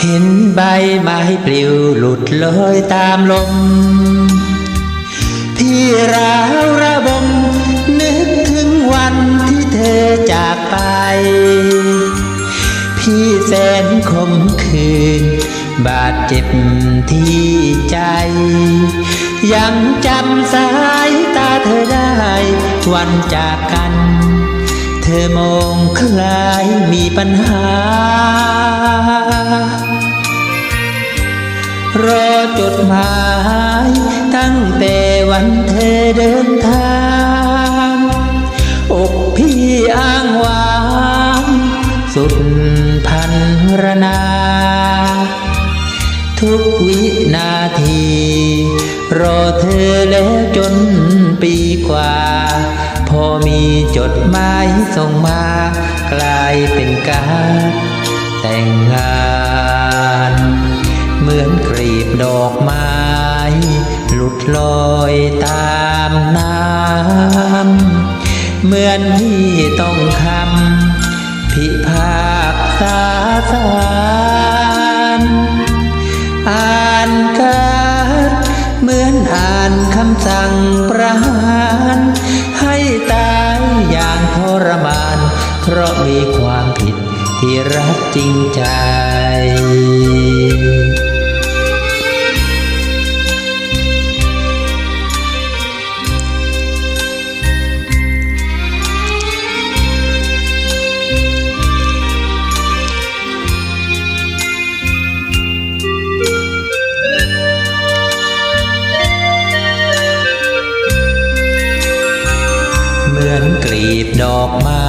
เห็นใบไม้ปลิวหลุดลอยตามลม พี่ราวระบมนึกถึงวันที่เธอจากไป พี่แสนคมคืน บาดเจ็บที่ใจ ยังจำสายตาเธอได้ วันจากกัน เธอมองคล้ายมีปัญหา ตั้งแต่วันเธอเดินทาง อกพี่อ้างว้าง สุดพันรนา ทุกวินาที รอเธอแล้วจนปีกว่า พอมีจดหมายส่งมา กลายเป็นการแต่งงาน เหมือนกรีบดอกไม้ ดลอยตามน้ำเหมือนพี่ต้องคำพิพากษาสารอ่านการเหมือนอ่านคำสั่งประหารให้ตายอย่างทรมาน เพราะมีความผิดที่รักจริงใจ รีบดอกไม้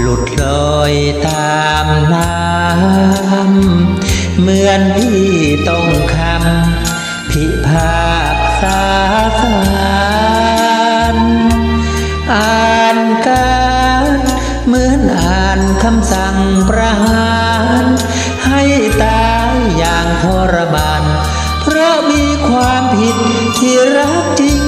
หลุดลอยตามน้ำเหมือนพี่ต้องคำพิภาคสาสารอ่านการเหมือนอ่านคำสั่งประหารให้ตายอย่างทรมานเพราะมีความผิดที่รักจริง